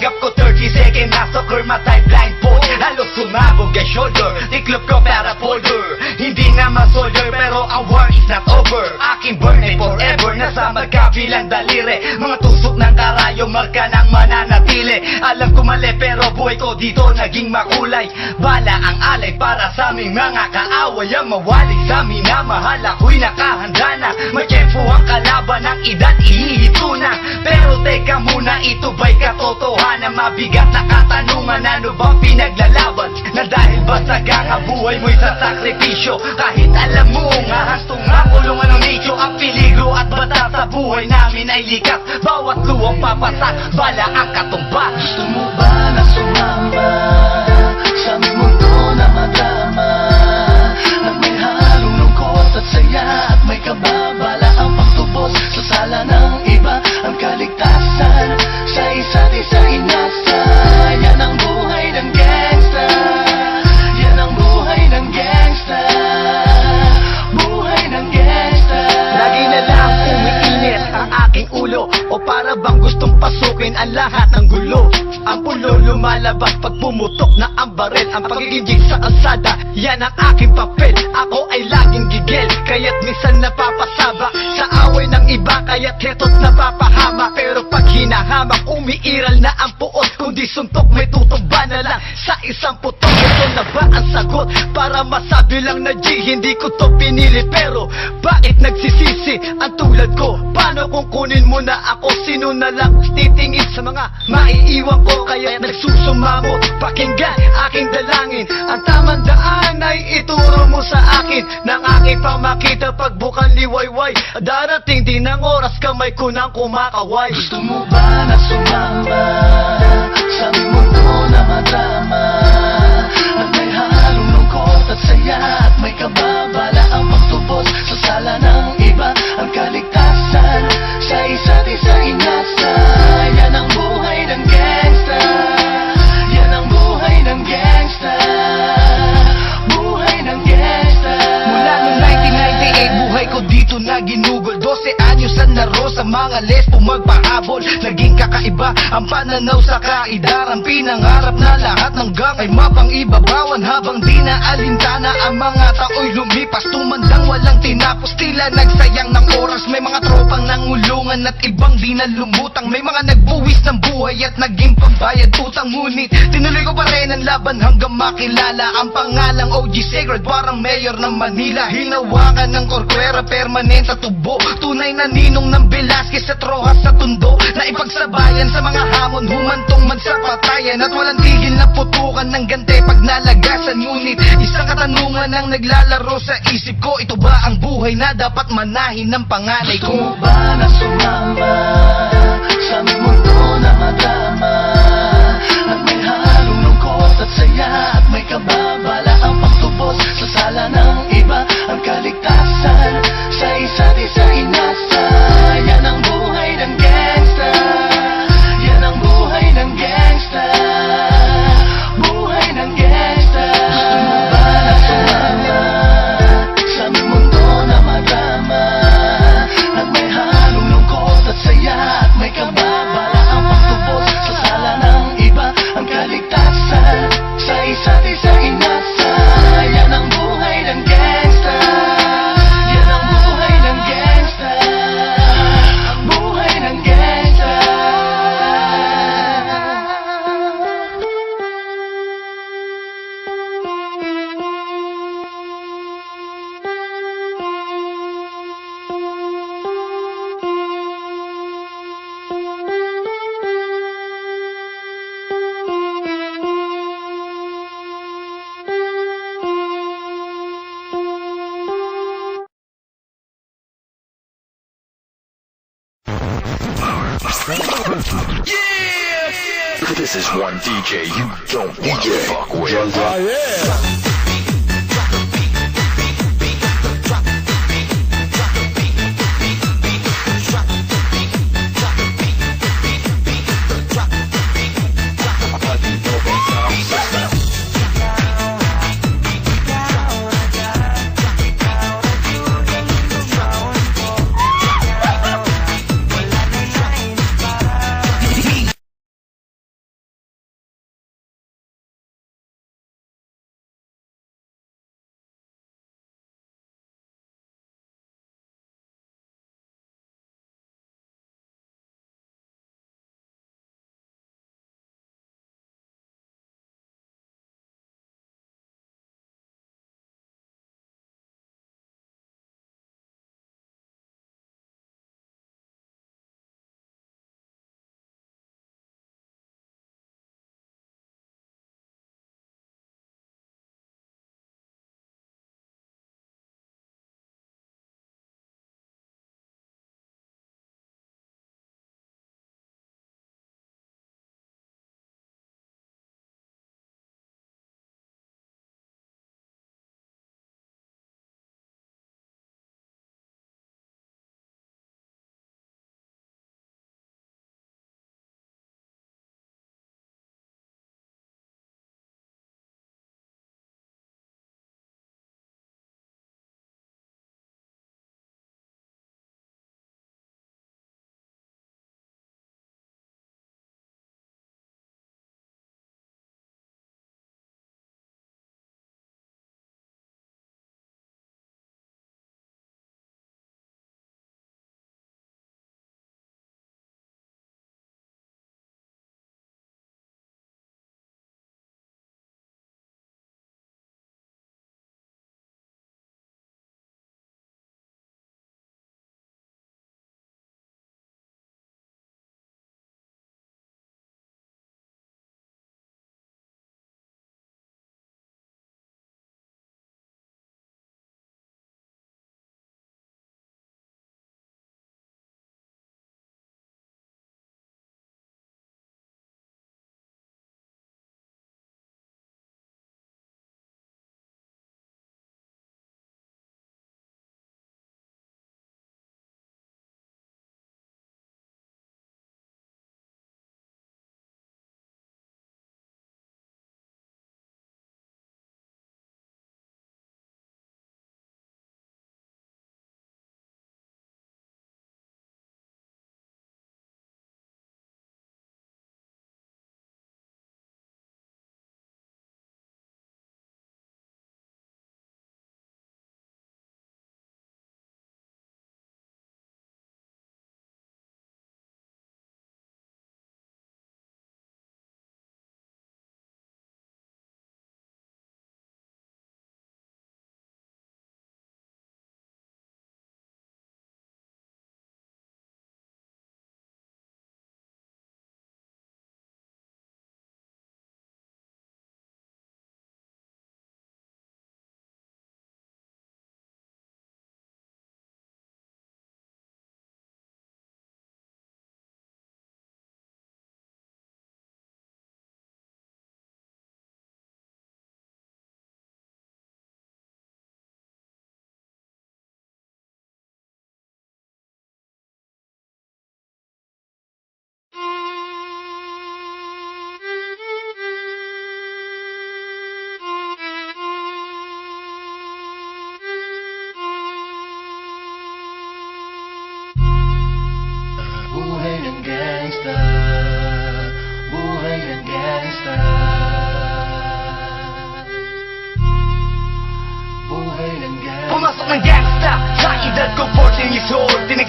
Sigap ko 30 second massacre Matay blindfold Halos sumabog ang shoulder. Tiklop ko para folder. Hindi nga masolder Pero ang war is not over. Aking burn ay forever Nasa magkabilang daliri. Mga tusok ng karayo Marka ng mananatili. Alam ko mali pero buhay ko dito Naging makulay. Bala ang alay para sa aming mga kaaway Ang mawali sa amin na mahal. Ako'y nakahanda na. May kalaban ng edad Ihihito na. Pero teka muna ito ba'y katotohanan? Mabigat na katanungan Ano bang pinaglalaban? Na dahil ba sa ganga buhay mo'y sa sakripisyo Kahit alam mo nga hastong nga kulungan ng nicho Ang peligro at bata sa buhay namin ay likas. Bawat luwang papasak Bala ang katumba. Gusto mo ba na sumama lumalabas pag pumutok na ang baril Ang pagiging sa kalsada, yan ang aking papel. Ako ay laging gigil, kaya't minsan napapasaba. Sa away ng iba, kaya't heto't napapahama Pero pag hinahamak, umiiral na ang puot Kundi suntok may tutumba na lang sa isang putok Ito na ba ang sagot? Para masabi lang na G, hindi ko to pinili Pero bakit nagsisisi ang tulad ko? Paano kung kunin mo na ako? Sino na lang titingin sa mga maiiwan ko? Kaya nagsusumamot, pakinggan aking dalangin Ang tamang daan ay ituro mo sa akin Nang aking pamakita pagbukan liwayway Darating din ang oras kamay ko nang kumakaway. Gusto mo ba na sumama Sa aming mundo na madama? At may halong lungkot at saya At may kababala ang pananaw sa kaidaran Pinangarap na lahat ng gang ay mapang-ibabawan Habang di na alintana ang mga tao'y lumipas. Tumandang walang tinapos, tila nagsayang ng oras. May mga tropang nangulungan at ibang di na lumutang May mga nagbuwis ng buhay at naging pambayad utang. Ngunit tinuloy ko pa rin ang laban hanggang makilala Ang pangalang OG Sacred parang mayor ng Manila. Hinawakan ng korkwera permanent at tubo. Tunay na ninong ng Velasquez at Rojas sa tundo. Na ipagsabayan sa mga hamon Humantong man sa patayan At walang tigil na putukan ng gante pag nalagasan. Ngunit isang katanungan ang naglalaro sa isip ko. Ito ba ang buhay na dapat manahin ng panganay Gusto mo ko? ba na sumama Sa mundo na madama? At may halong lungkot at saya At may kababala ang pagtubos Sa sala ng iba. Ang kaligtasan Sa isa't isa inasa DJ you don't want to fuck with. Oh yeah. Ah,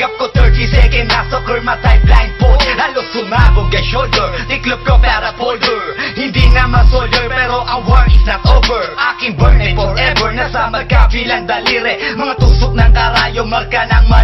Tagap ko 30 second na soccer matay blindfold Halos sumabog ang shoulder Tiklop ko para folder. Hindi naman soldier pero ang war is not over. Aking burn ay forever Nasa magkabilang daliri. Mga tusok ng karayong marka ng mali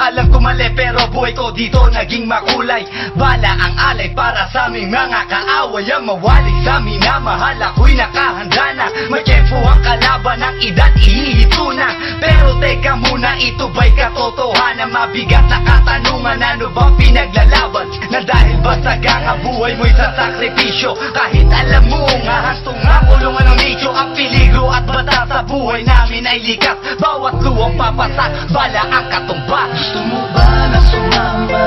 alam ko mali pero buhay ko dito naging makulay. Bala ang alay para sa aming mga kaaway. Ang mawalik sa minamahal ako'y nakahanda na. May tempo ang kalaban ng edad ihihito na. Pero teka muna ito ba'y katotohanan Mabigat na katanungan? Ano bang pinaglalaban? Na dahil ba sa ganga buhay mo'y sa sakripisyo? Kahit alam mo nga hastong nga kulungan ng nicho Ang peligro at bata sa buhay namin ay likas Bawat luwang papasak, bala ang katumba. Gusto mo na sumama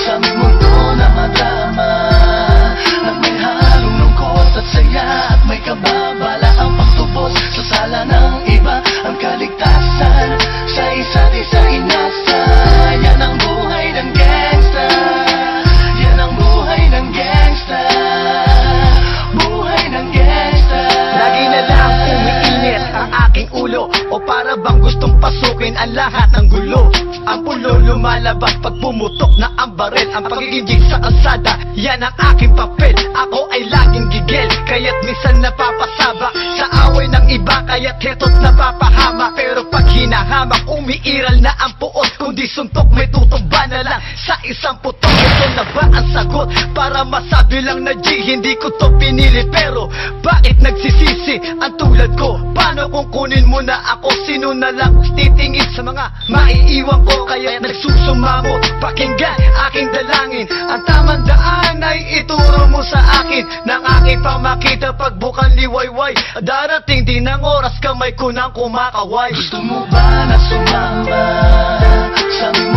Sa mundo na madama? At may halong lungkot at saya At may kababala ang pagtubos. Sa sala ng iba Ang kaligtasan Sa isa't isa inasa gustong pasukin ang lahat ng gulo. Ang pulo lumalabas pag pumutok na ang baril. Ang pagiging sa kalsada, yan ang aking papel. Ako ay laging gigil, kaya't minsan napapasaba Sa away ng iba, kaya't heto't napapahama Pero pag hinahamak, umiiral na ang puot Kundi suntok, may tutumba na lang sa isang putok Ito na ba ang sagot? Para masabi lang na G, hindi ko to pinili Pero bakit nagsisisi ang tulad ko? Paano kung kunin mo na ako? Sino na lang titingin sa mga maiiwan ko? Kaya nagsusumamo Pakinggan aking dalangin Ang tamang daan ay ituro mo sa akin Nang aking pamakita pagbukan liwayway Darating din ang oras kamay ko nang kumakaway. Gusto mo ba na sumama Sa aming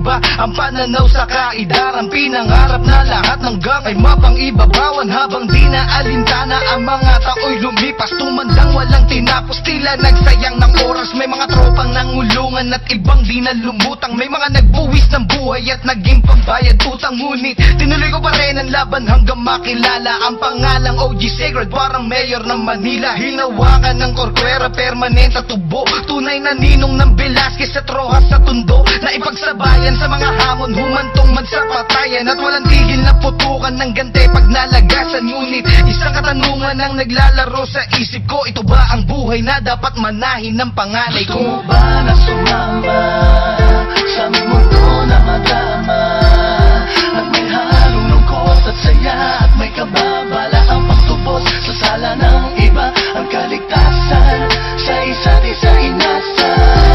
Kakaiba ang pananaw sa kaidaran Pinangarap na lahat ng gang ay mapang-ibabawan Habang di na alintana ang mga tao'y lumipas. Tumandang walang tinapos, tila nagsayang ng oras. May mga tropang nangulungan at ibang di na lumutang May mga nagbuwis ng buhay at naging pambayad utang. Ngunit tinuloy ko pa rin ang laban hanggang makilala Ang pangalang OG Sacred parang mayor ng Manila. Hinawakan ng korkwera permanent at tubo. Tunay na ninong ng Velasquez at Rojas sa tundo Na ipagsabayan sa mga hamon humantong man sa patayan At walang tigil na putukan ng gante. Pag nalagasan Ngunit isang katanungan ang naglalaro sa isip ko. Ito ba ang buhay na dapat manahin ng panganay Gusto ko? mo ba na sumama Sa mundo na madama At may halong lungkot at saya At may kababala ang pagtubos Sa sala ng iba. Ang kaligtasan Sa isa't isa inasa